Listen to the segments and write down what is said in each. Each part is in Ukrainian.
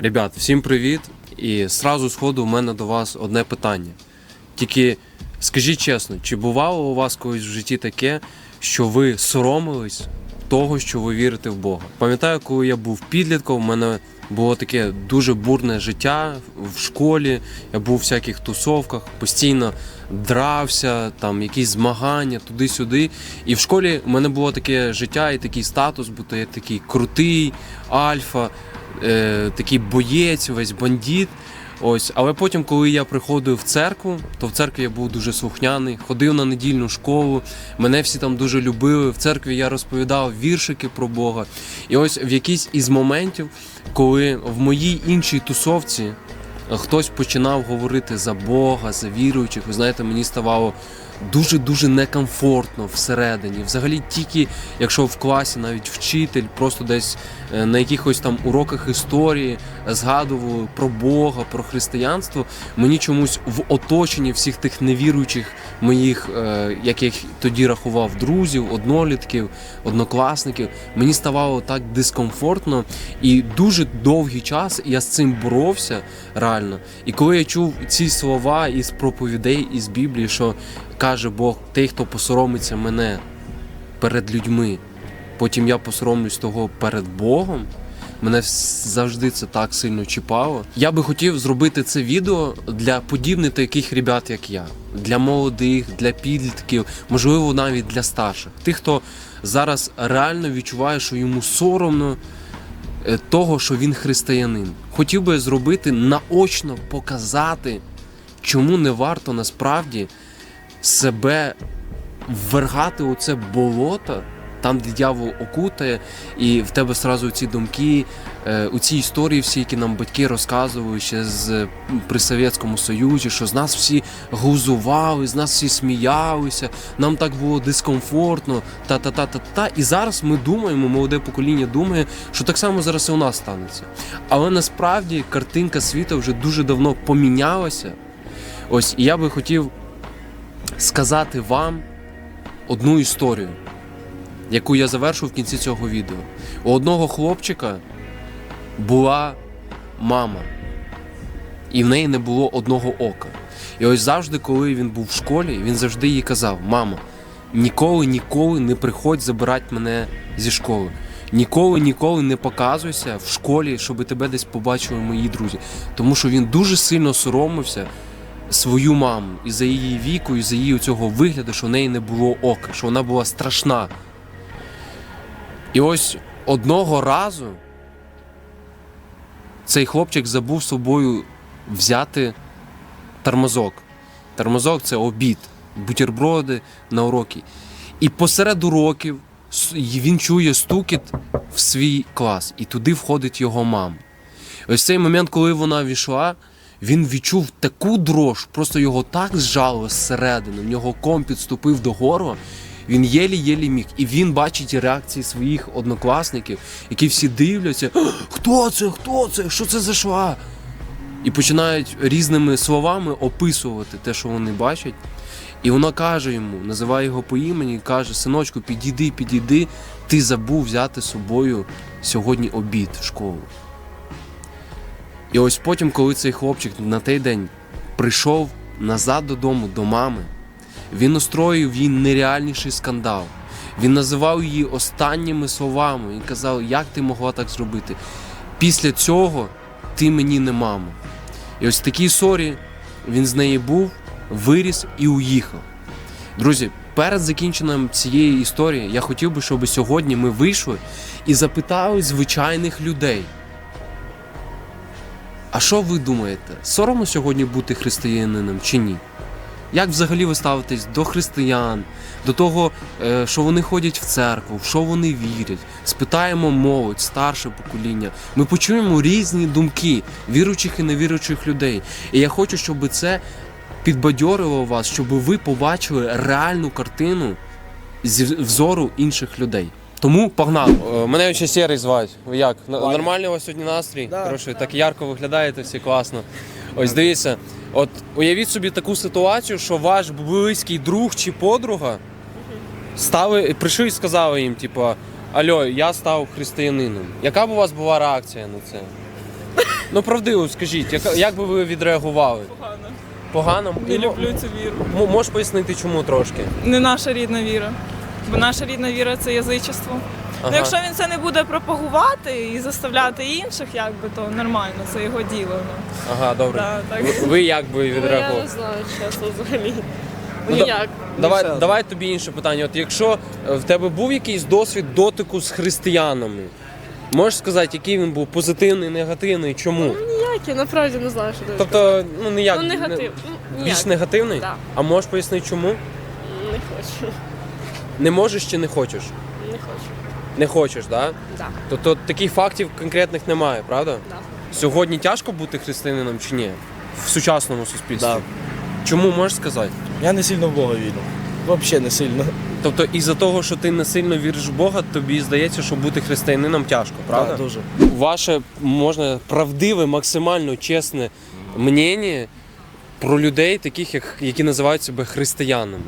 Ребят, всім привіт! І сразу сходу у мене до вас одне питання. Тільки скажіть чесно, чи бувало у вас колись в житті таке, що ви соромились того, що ви вірите в Бога? Пам'ятаю, коли я був підлітком, у мене було таке дуже бурне життя в школі. Я був у всяких тусовках, постійно дрався, там якісь змагання туди-сюди. І в школі у мене було таке життя і такий статус, бо то я такий крутий, альфа е, такий боєць, весь бандит. Ось, але потім, коли я приходив в церкву, то в церкві я був дуже слухняний, ходив на недільну школу. Мене всі там дуже любили. В церкві я розповідав віршики про Бога. І ось в якийсь із моментів, коли в моїй іншій тусовці е, хтось починав говорити за Бога, за віруючих, ви знаєте, мені ставало дуже-дуже некомфортно всередині. Взагалі, тільки якщо в класі навіть вчитель просто десь е, на якихось там уроках історії згадували про Бога, про християнство, мені чомусь в оточенні всіх тих невіруючих моїх, е, як я тоді рахував, друзів, однолітків, однокласників, мені ставало так дискомфортно і дуже довгий час я з цим боровся реально. І коли я чув ці слова із проповідей із Біблії, що каже Бог, той, хто посоромиться мене перед людьми, потім я посоромлюсь того перед Богом. Мене завжди це так сильно чіпало. Я би хотів зробити це відео для подібних таких ребят, як я, для молодих, для підлітків, можливо, навіть для старших. Тих, хто зараз реально відчуває, що йому соромно е, того, що він християнин. Хотів би зробити наочно показати, чому не варто насправді себе ввергати у це болото, там, де дьявол окутає, і в тебе сразу ці думки, е, у ці історії, всі, які нам батьки розказували ще з при Совєтському Союзі, що з нас всі глузували, з нас всі сміялися, нам так було дискомфортно, та-та-та-та-та. І зараз ми думаємо, молоде покоління думає, що так само зараз і у нас станеться. Але насправді картинка світу вже дуже давно помінялася. Ось, і я би хотів сказати вам одну історію, яку я завершу в кінці цього відео. У одного хлопчика була мама, і в неї не було одного ока. І ось завжди, коли він був в школі, він завжди їй казав: Мама, ніколи, ніколи не приходь забирати мене зі школи. Ніколи, ніколи не показуйся в школі, щоб тебе десь побачили мої друзі. Тому що він дуже сильно соромився свою маму і за її віку, і за її цього вигляду, що в неї не було ока, що вона була страшна. І ось одного разу цей хлопчик забув собою взяти тормозок. Тормозок це обід, бутерброди на уроки. І посеред уроків він чує стукіт в свій клас, і туди входить його мама. Ось цей момент, коли вона війшла, він відчув таку дрож, просто його так зжало зсередини, в нього ком підступив до горла. Він єлі-єлі міг. І він бачить реакції своїх однокласників, які всі дивляться: хто це? Хто це? Що це за шва? І починають різними словами описувати те, що вони бачать. І вона каже йому, називає його по імені, каже: Синочку, підійди, підійди, ти забув взяти з собою сьогодні обід в школу. І ось потім, коли цей хлопчик на той день прийшов назад додому до мами, він устроїв їй нереальніший скандал. Він називав її останніми словами. Він казав, як ти могла так зробити. Після цього ти мені не мама. І ось такій сорі він з неї був, виріс і уїхав. Друзі, перед закінченням цієї історії я хотів би, щоб сьогодні ми вийшли і запитали звичайних людей. А що ви думаєте? Соромно сьогодні бути християнином чи ні? Як взагалі ви ставитесь до християн, до того, е, що вони ходять в церкву, в що вони вірять? Спитаємо молодь, старше покоління. Ми почуємо різні думки віруючих і невіруючих людей. І я хочу, щоб це підбадьорило вас, щоб ви побачили реальну картину зі взору інших людей. Тому погнали. Е, Мене ще Серий звати. Ви як? Нормальний у вас сьогодні настрій? Да. Хороший, так ярко виглядаєте, всі класно. Ось дивіться, от уявіть собі таку ситуацію, що ваш близький друг чи подруга стали, прийшли і сказали їм, типу, Альо, я став християнином. Яка б у вас була реакція на це? Ну правдиво, скажіть, як, як би ви відреагували? Погано. Погано? Не люблю цю віру. м- Можеш пояснити, чому трошки? Не наша рідна віра. Бо наша рідна віра це язичество. Ага. Ну, якщо він це не буде пропагувати і заставляти інших, якби, то нормально, це його діло. Ну. Ага, добре. Да, так. Ви- Ви як би Ну, я не знаю, чесно, взагалі. Ну, Ніяк. Давай, Ні, давай тобі інше питання. От якщо е, в тебе був якийсь досвід дотику з християнами, можеш сказати, який він був позитивний, негативний, чому? Ніякі, насправді не знаю, що дуже. Тобто, ну ніяк ну, негатив. Ну, не- ніяк. більш негативний? Да. А можеш пояснити, чому? Не хочу. Не можеш чи не хочеш? Не хочу. Не хочеш, так? Да? Да. Тобто таких фактів конкретних немає, правда? Да. Сьогодні тяжко бути християнином чи ні? В сучасному суспільстві. Да. Чому можеш сказати? Я не сильно в Бога вірю. Взагалі не сильно. Тобто, із-за того, що ти не сильно віриш в Бога, тобі здається, що бути християнином тяжко, правда? Да, дуже. Ваше можна правдиве, максимально чесне мнення про людей, таких як які називають себе християнами.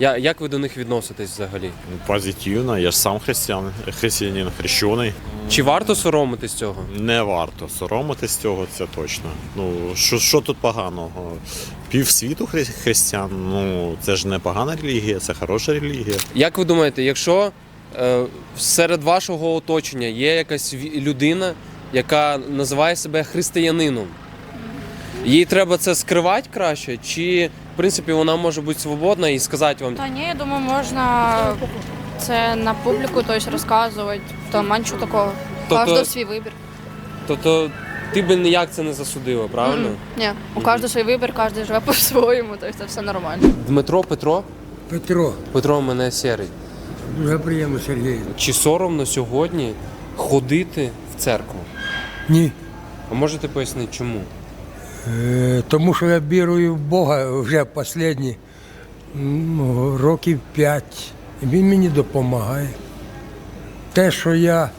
Я, як ви до них відноситесь взагалі? Позитивно, я ж сам християн, християнин хрещений. Чи варто соромитись цього? Не варто соромитись цього, це точно. Ну що, що тут поганого? Пів світу хри- християн, ну це ж не погана релігія, це хороша релігія. Як ви думаєте, якщо е, серед вашого оточення є якась людина, яка називає себе християнином, їй треба це скривати краще, чи в принципі вона може бути свободна і сказати вам, Та ні, я думаю, можна це на публіку тобто, розказувати. Там нічого такого. Тобто- Кожного свій вибір. тобто ти би ніяк це не засудила, правильно? Мгм. Ні, у кожного свій вибір, кожен живе по-своєму, тобто це все нормально. Дмитро Петро, Петро, Петро мене сірий. дуже приємно, Сергій. Чи соромно сьогодні ходити в церкву? Ні. А можете пояснити, чому? Е, тому що я вірую в Бога вже останні ну, років п'ять. Він мені допомагає. Те, що я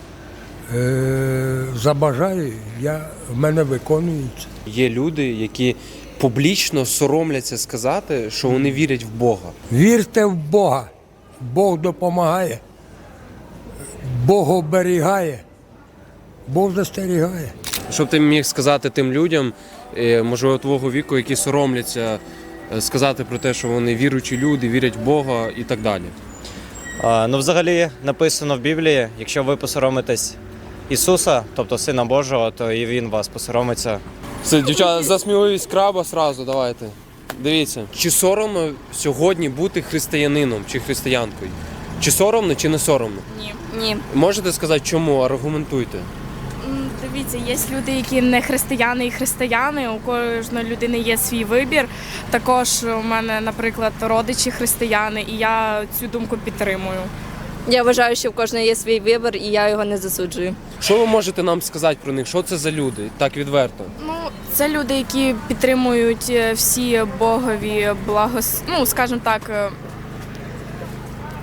е, забажаю, я, в мене виконується. Є люди, які публічно соромляться сказати, що вони вірять в Бога. Вірте в Бога. Бог допомагає. Бог оберігає. Бог застерігає. Що б ти міг сказати тим людям, е, можливо, твого віку, які соромляться е, сказати про те, що вони віруючі люди, вірять в Бога і так далі. А, Ну, взагалі написано в Біблії, якщо ви посоромитесь Ісуса, тобто Сина Божого, то і Він вас посоромиться. Це дівчата за сміливість краба сразу, давайте. Дивіться, чи соромно сьогодні бути християнином чи християнкою? Чи соромно, чи не соромно? Ні. Ні. Можете сказати, чому? Аргументуйте. Дивіться, є люди, які не християни і християни. У кожної людини є свій вибір. Також у мене, наприклад, родичі християни, і я цю думку підтримую. Я вважаю, що в кожного є свій вибір, і я його не засуджую. Що ви можете нам сказати про них? Що це за люди? Так відверто. Ну, це люди, які підтримують е, всі богові благос... ну, скажімо так.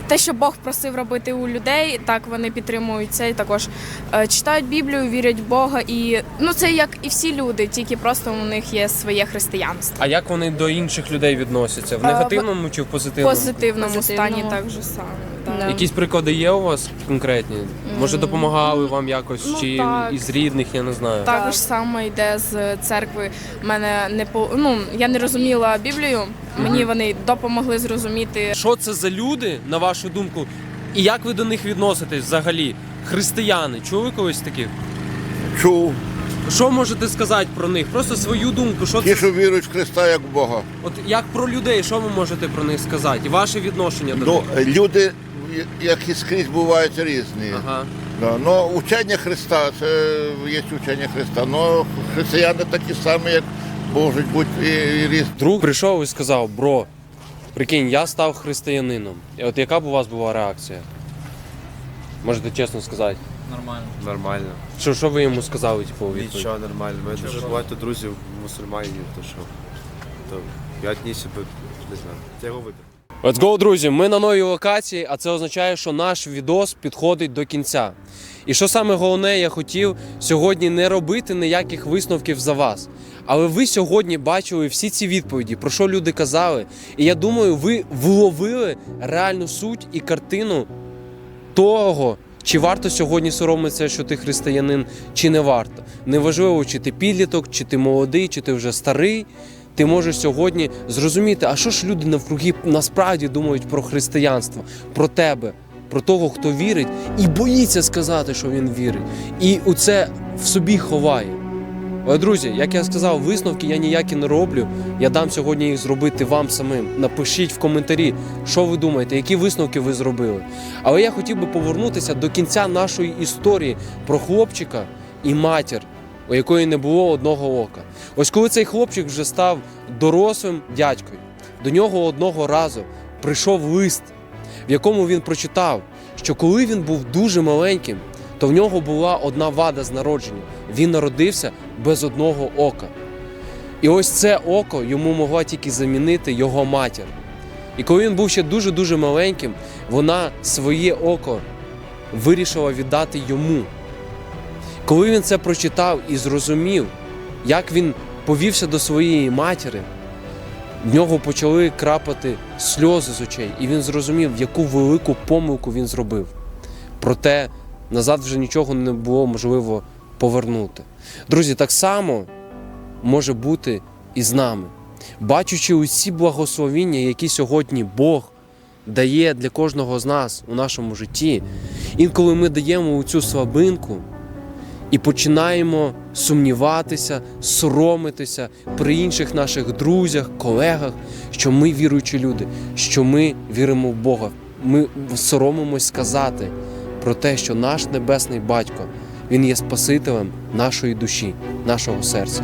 Е, Те, що Бог просив робити у людей, так вони підтримують це і також е, читають Біблію, вірять в Бога. І ну це як і всі люди, тільки просто у них є своє християнство. А як вони до інших людей відносяться? В негативному чи в позитивному? позитивному, Позитивному. стані так же само. Так. Якісь приклади є у вас конкретні? Може, допомагали вам якось ну, чи так. із рідних, я не знаю. Також саме йде з церкви. Мене не по ну я не розуміла Біблію. Мені вони допомогли зрозуміти. Що це за люди, на вашу думку, і як ви до них відноситесь взагалі? Християни, чули колись таких? Чув. Що можете сказати про них? Просто свою думку. Що Ті, це? що вірують в Христа як в Бога. От як про людей, що ви можете про них сказати? І ваше відношення до Ну, них? люди, як і скрізь, бувають різні. Ага. Да. Ну, учення Христа, це є учення Христа. Ну, християни такі самі, як можуть бути і, і різні. Друг прийшов і сказав, бро, прикинь, я став християнином. І от яка б у вас була реакція? Можете чесно сказати. Нормально. Нормально. Що, що ви йому сказали, типу, у відповідь? Нічого нормально. У мене дуже багато друзів мусульманів, то що. То я відніс себе, не знаю. Це його вибір. Let's go, друзі! Ми на новій локації, а це означає, що наш відос підходить до кінця. І що саме головне, я хотів сьогодні не робити ніяких висновків за вас. Але ви сьогодні бачили всі ці відповіді, про що люди казали. І я думаю, ви вловили реальну суть і картину того, чи варто сьогодні соромитися, що ти християнин, чи не варто. Неважливо, чи ти підліток, чи ти молодий, чи ти вже старий. Ти можеш сьогодні зрозуміти, а що ж люди навкруги насправді думають про християнство, про тебе, про того, хто вірить, і боїться сказати, що він вірить. І у це в собі ховає. Але, друзі, як я сказав, висновки я ніякі не роблю. Я дам сьогодні їх зробити вам самим. Напишіть в коментарі, що ви думаєте, які висновки ви зробили. Але я хотів би повернутися до кінця нашої історії про хлопчика і матір, у якої не було одного ока. Ось коли цей хлопчик вже став дорослим дядькою, до нього одного разу прийшов лист, в якому він прочитав, що коли він був дуже маленьким, то в нього була одна вада з народження. Він народився без одного ока. І ось це око йому могла тільки замінити його матір. І коли він був ще дуже-дуже маленьким, вона своє око вирішила віддати йому. Коли він це прочитав і зрозумів, як він повівся до своєї матері, в нього почали крапати сльози з очей, і він зрозумів, яку велику помилку він зробив. Проте назад вже нічого не було можливо повернути. Друзі, так само може бути і з нами. Бачучи усі благословіння, які сьогодні Бог дає для кожного з нас у нашому житті, інколи ми даємо цю слабинку і починаємо сумніватися, соромитися при інших наших друзях, колегах, що ми віруючі люди, що ми віримо в Бога. Ми соромимось сказати про те, що наш небесний батько він є Спасителем нашої душі, нашого серця.